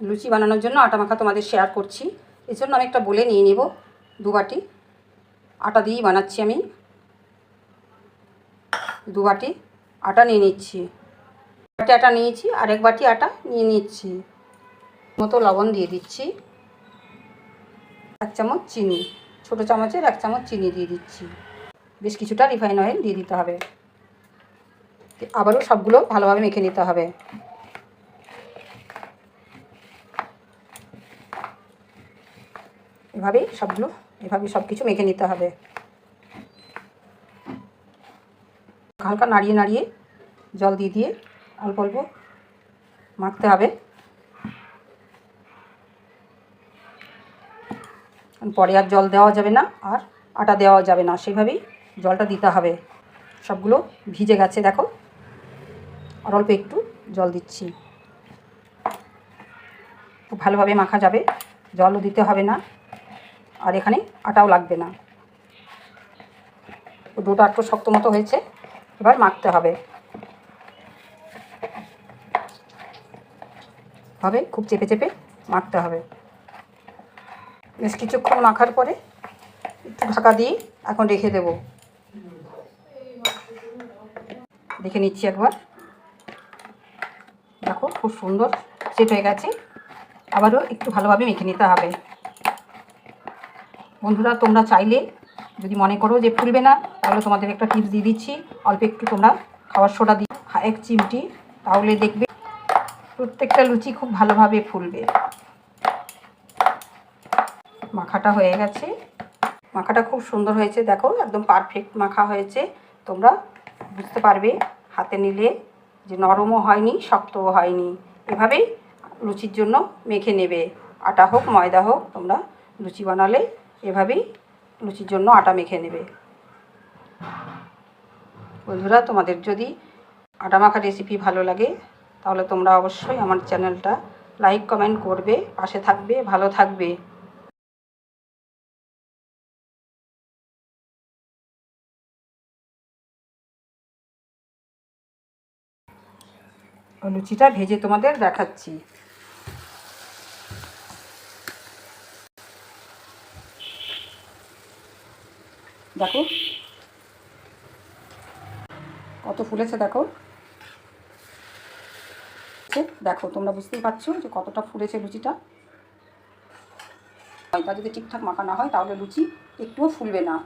লুচি বানানোর জন্য আটা মাখা তোমাদের শেয়ার করছি। এই জন্য আমি একটা বলে নিয়ে নেব দু বাটি। আটা দিয়েই বানাচ্ছি আমি। দু বাটি আটা নিয়ে নিচ্ছি। বাটি আটা নিয়েছি আর এক বাটি আটা নিয়ে নিচ্ছি। মতো লবণ দিয়ে দিচ্ছি। এক চামচ চিনি। ছোটো চামচের এক চামচ চিনি দিয়ে দিচ্ছি। বেশ কিছুটা রিফাইন অয়েল দিয়ে দিতে হবে। আবারও সবগুলো ভালোভাবে মেখে নিতে হবে। এভাবেই সবগুলো এভাবে সব কিছু মেখে নিতে হবে। হালকা নাড়িয়ে নাড়িয়ে জল দিয়ে দিয়ে অল্প অল্প মাখতে হবে। পরে আর জল দেওয়া যাবে না, আর আটা দেওয়া যাবে না, সেভাবেই জলটা দিতে হবে। সবগুলো ভিজে গেছে, দেখো। আর অল্প একটু জল দিচ্ছি। খুব ভালোভাবে মাখা যাবে, জলও দিতে হবে না। আর এখানে আটাও লাগবে না। ডোটা একটু শক্ত মতো হয়েছে, এবার মাখতে হবে। হবে খুব চেপে চেপে মাখতে হবে। বেশ কিছুক্ষণ মাখার পরে একটু ঢাকা দিয়ে এখন রেখে দেব। দেখে নিচ্ছি একবার। দেখো, খুব সুন্দর সেট হয়ে গেছে। আবারও একটু ভালোভাবে মেখে নিতে হবে। বন্ধুরা, তোমরা চাইলে যদি মনে করো যে ফুলবে না, তাহলে তোমাদের একটা টিপস দিয়ে দিচ্ছি। অল্প একটু তোমরা খাওয়ার সোডা দিয়ে এক চিমটি, তাহলে দেখবে প্রত্যেকটা লুচি খুব ভালোভাবে ফুলবে। মাখাটা হয়ে গেছে। মাখাটা খুব সুন্দর হয়েছে, দেখো, একদম পারফেক্ট মাখা হয়েছে। তোমরা বুঝতে পারবে, হাতে নিলে যে নরমও হয়নি, শক্তও হয়নি। এভাবেই লুচির জন্য মেখে নেবে। আটা হোক, ময়দা হোক, তোমরা লুচি বানালে এভাবেই লুচির জন্য আটা মেখে নেবে। বন্ধুরা, তোমাদের যদি আটা মাখা রেসিপি ভালো লাগে, তাহলে তোমরা অবশ্যই আমার চ্যানেলটা লাইক কমেন্ট করবে, পাশে থাকবে, ভালো থাকবে। লুচিটা ভেজে তোমাদের দেখাচ্ছি। দেখো। কত ফুলেছে দেখো। দেখো, তোমরা বুঝতেই পারছ যে কতটা ফুলেছে লুচিটা। তা যদি ঠিকঠাক মাখা না হয়, তাহলে লুচি একটুও ফুলবে না।